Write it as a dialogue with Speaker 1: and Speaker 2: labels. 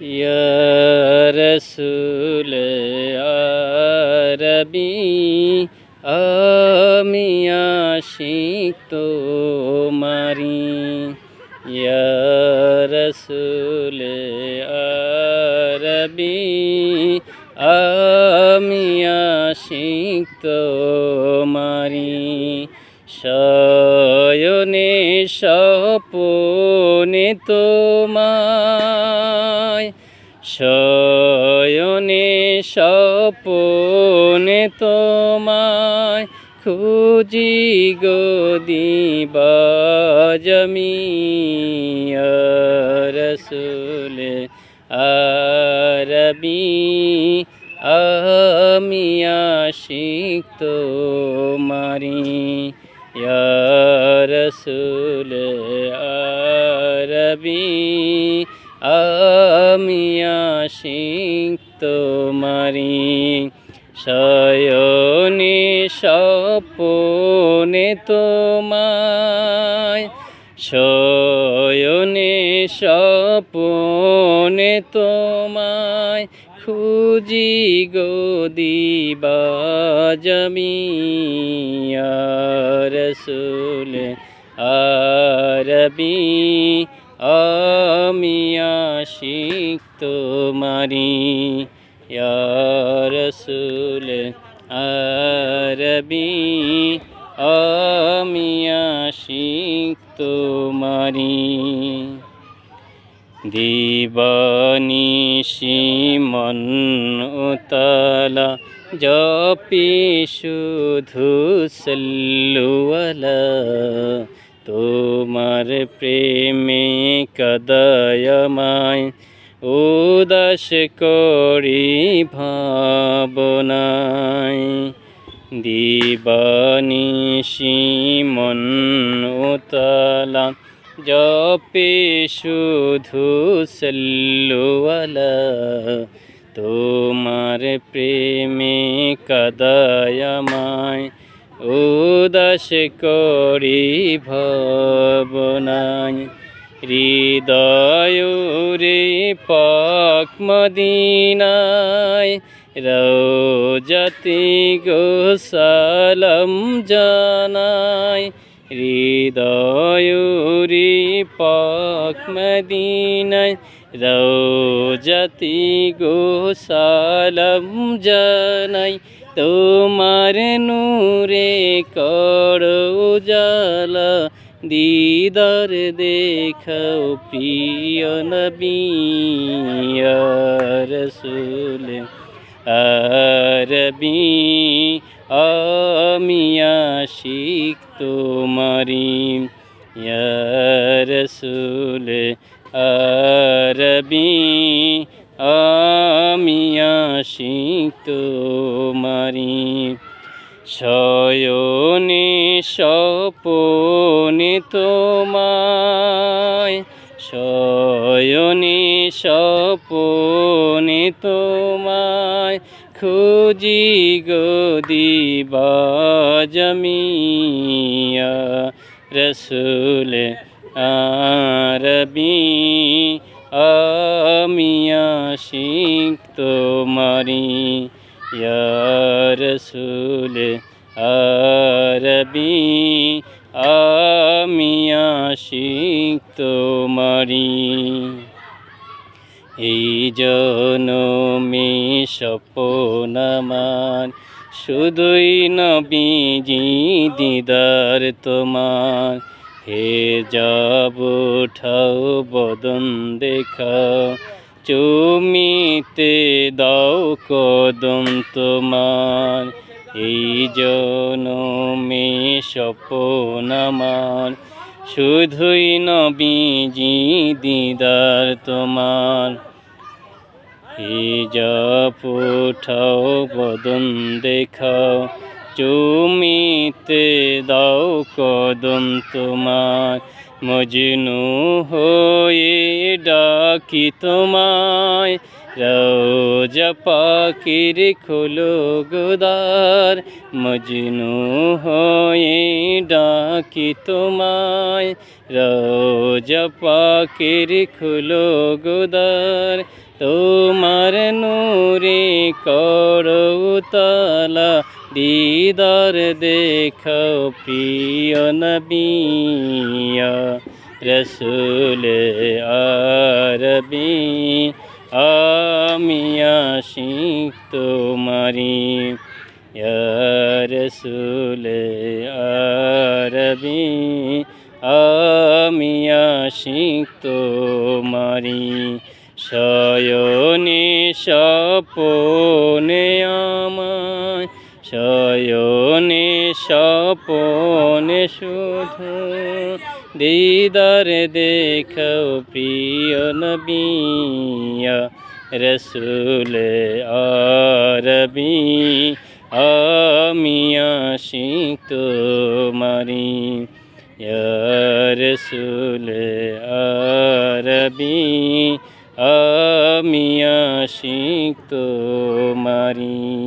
Speaker 1: يا رسول عربي আমি আশিক তোমারি ইয়া রসুল আরবি আমি আশিক তোমারি শয়নে স্বপনে তোমায় শয়নে স্বপনে তোমায় খুঁজি গো দিবাজমি রসুল আরবি আমি আশিক তোমারি। রসুল আরবি আমি তোমারি শয়নে সপনে তোমায় শয়নে স্বপনে তোমায় খুঁজি গো দিবাজমি রসুল আরবি। আমি আশিক তোমারি রসুল আরবি। আমি আশিক তোমারি দিবানিশি মন উতলা জপি শুধু সল্লুয়ালা তোমার প্রেমে কদয়মায় উদাস করি ভাবনায়। দিবানিশি মন উতলা, জপে শুধু সল্লুয়ালা তোমার প্রেমে কদয়মায় উদাস করি ভবনায়। হৃদয় রে পাক মদিনায়। রৌজতি গো সালম জানায়। হৃদয় রে পাক মদিনায়। রৌজতি গো সালম জানাই তোমার নূরে করো জালা দিদার দেখাও প্রিয় নবী রসুল। আরবি আমি আশিক তোমারি রসুল। আরবি আমি আশিক তোমারি শয়নে স্বপনে তোমায়। শয়নে স্বপনে তোমায় খুঁজি গো দিবাজমিয়া রসুল আরবি আমি তোমারি রসুল আরবি। আমি তোমারি এই জনমে স্বপন আমার শুধুই নবীজি দিদার তোমার। হে যাব উঠাও বদন দেখাও, চুমিতে দাও কদম তোমার, এই জনমে স্বপন শুধুই নবীজি দিদার তোমার। হিজাব উঠাও বদন দেখাও চুমিতে দাও কদম তোমার মজনু হয়ে ডাকি তোমায়। রোজা পাখির খোলো গোদার মজনু হয়ে ডাকি তোমায়। রোজা পাখির খোলো গোদার তোমার নূরে করতালা দিদার দেখাও প্রিয় নবিয়া, রসুল আরবি। আমি আশিক তোমারি রসুল আরবি। আমি আশিক তোমারি শয়নে সপনে আমায় শয়নে সপনে শুধু। দিদার দেখাও প্রিয় নবিয়া রসুল আরবি আমি আশিক তোমারি। রসুল আরবি আমি আশিক তোমারি।